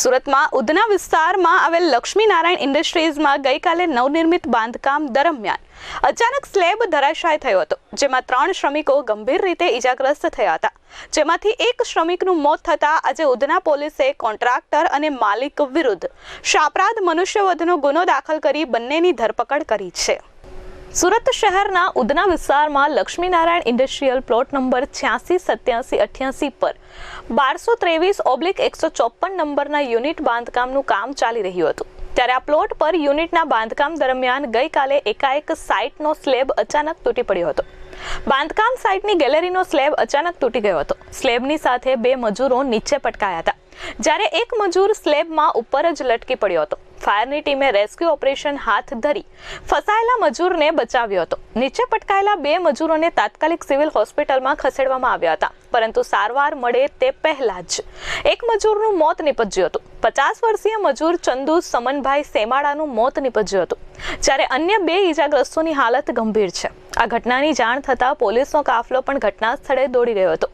સુરતમાં ઉધના વિસ્તારમાં આવેલ લક્ષ્મીનારાયણ ઇન્ડસ્ટ્રીઝમાં ગઈકાલે નવનિર્મિત બાંધકામ દરમિયાન અચાનક સ્લેબ ધરાશાય થયો હતો, જેમાં ત્રણ શ્રમિકો ગંભીર રીતે ઈજાગ્રસ્ત થયા હતા. જેમાંથી એક શ્રમિકનું મોત થતાં આજે ઉધના પોલીસે કોન્ટ્રાક્ટર અને માલિક વિરુદ્ધ શાપરાધ મનુષ્યવધનો ગુનો દાખલ કરી બંનેની ધરપકડ કરી છે. સુરત શહેરના ઉદના વિસ્તારમાં લક્ષ્મીનારાયણ ઇન્ડસ્ટ્રીયલ પ્લોટ નંબર છ્યાસી, સત્યાસી, અઠ્યાસી પર બારસો ત્રેવીસ ઓબ્લિક એકસો ચોપન નંબરના યુનિટ બાંધકામનું કામ ચાલી રહ્યું હતું. ત્યારે આ પ્લોટ પર યુનિટના બાંધકામ દરમિયાન ગઈકાલે એકાએક સાઇટનો સ્લેબ અચાનક તૂટી પડ્યો હતો. બાંધકામ સાઇટની ગેલેરીનો સ્લેબ અચાનક તૂટી ગયો હતો. સ્લેબની સાથે બે મજૂરો નીચે પટકાયા હતા. જ્યારે એક મજૂર સ્લેબમાં ઉપર જ લટકી પડ્યો હતો. ફાયરની ટીમે રેસ્ક્યુ ઓપરેશન હાથ ધરી ફસાયેલા મજૂરને બચાવ્યો હતો. નીચે પટકાયેલા બે મજૂરોને તાત્કાલિક સિવિલ હોસ્પિટલમાં ખસેડવામાં આવ્યા હતા. પરંતુ સારવાર મળે તે પહેલા જ એક મજૂરનું મોત નીપજ્યું હતું. પચાસ વર્ષીય મજૂર ચંદુ સમનભાઈ સેમાડાનું મોત નીપજ્યું હતું. જ્યારે અન્ય બે ઈજાગ્રસ્તોની હાલત ગંભીર છે. આ ઘટનાની જાણ થતાં પોલીસનો કાફલો પણ ઘટના સ્થળે દોડી ગયો હતો.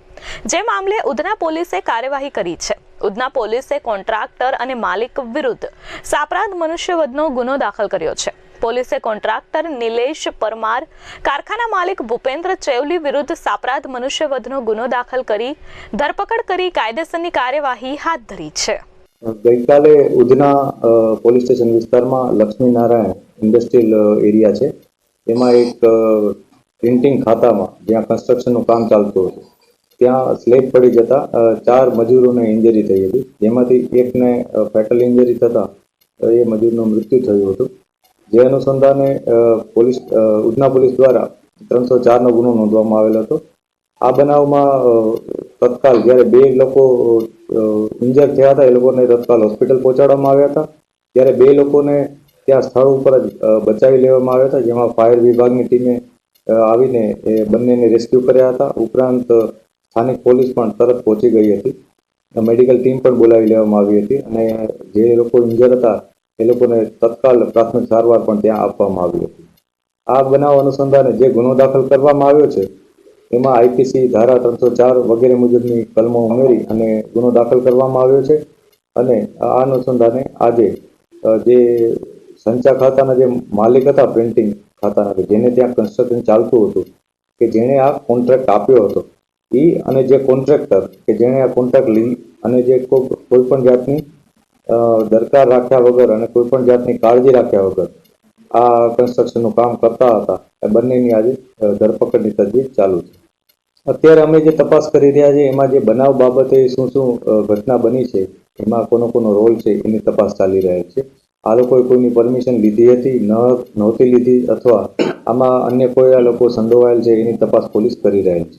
જે મામલે ઉધના પોલીસે કાર્યવાહી કરી છે. ઉધના પોલીસે કોન્ટ્રાક્ટર અને માલિક વિરુદ્ધ સાપરાધ મનુષ્યવધનો ગુનો દાખલ કર્યો છે. પોલીસે કોન્ટ્રાક્ટર નિલેશ પરમાર, કારખાના માલિક ભૂપેન્દ્ર ચેવલી વિરુદ્ધ સાપરાધ મનુષ્યવધનો ગુનો દાખલ કરી ધરપકડ કરી કાયદેસરની કાર્યવાહી હાથ ધરી છે. ગઈકાલે ઉધના પોલીસ સ્ટેશન વિસ્તારમાં લક્ષ્મીનારાયણ ઇન્ડસ્ટ્રીયલ એરિયા છે. એમાં એક પ્રિન્ટિંગ ખાતામાં જ્યાં કન્સ્ટ્રક્શનનું કામ ચાલતું હતું. ત્યાં સ્લેબ પડી જતા ચાર મજૂરોને ઇન્જરી થઈ હતી. જેમાંથી એકને ફેટલ ઇન્જરી થતાં એ મજૂરનું મૃત્યુ થયું હતું. જે અનુસંધાને પોલીસ ઉધના પોલીસ દ્વારા ત્રણસો ચારનો ગુનો નોંધવામાં આવેલો હતો. આ બનાવમાં તત્કાલ જ્યારે બે લોકો ઇન્જર થયા હતા, એ લોકોને તત્કાલ હોસ્પિટલ પહોંચાડવામાં આવ્યા હતા. ત્યારે બે લોકોને ત્યાં સ્થળ ઉપર જ બચાવી લેવામાં આવ્યા હતા, જેમાં ફાયર વિભાગની ટીમે આવીને એ બંનેને રેસ્ક્યુ કર્યા હતા. ઉપરાંત સ્થાનિક પોલીસ પણ તરત પહોંચી ગઈ હતી. મેડિકલ ટીમ પણ બોલાવી લેવામાં આવી હતી અને જે લોકો ઇન્જર હતા, એ લોકોને તત્કાલ પ્રાથમિક સારવાર પણ ત્યાં આપવામાં આવી હતી. આ બનાવ અનુસંધાને જે ગુનો દાખલ કરવામાં આવ્યો છે, એમાં આઈપીસી ધારા ત્રણસો ચાર વગેરે મુજબની કલમો ઉમેરી અને ગુનો દાખલ કરવામાં આવ્યો છે. અને આ અનુસંધાને આજે જે સંચા ખાતાના જે માલિક હતા, પ્રિન્ટિંગ ખાતાના જેને ત્યાં કન્સ્ટ્રક્શન ચાલતું હતું, કે જેણે આ કોન્ટ્રાક્ટ આપ્યો હતો એ અને જે કોન્ટ્રાક્ટર કે જેણે આ કોન્ટ્રાક્ટ લીધી અને જે કોઈ પણ જાતની દરકાર રાખ્યા વગર અને કોઈ પણ જાતની કાળજી રાખ્યા વગર આ કન્સ્ટ્રક્શનનું કામ કરતા હતા, એ બંનેની આજે ધરપકડની તજવીજ ચાલુ છે. અત્યારે અમે જે તપાસ કરી રહ્યા છીએ, એમાં જે બનાવ બાબતે શું શું ઘટના બની છે, એમાં કોનો કોનો રોલ છે, એની તપાસ ચાલી રહી છે. આ લોકોએ કોઈની પરમિશન લીધી હતી, ન, નહોતી લીધી, અથવા આમાં અન્ય કોઈ આ લોકો સંડોવાયેલ છે, એની તપાસ પોલીસ કરી રહેલ છે.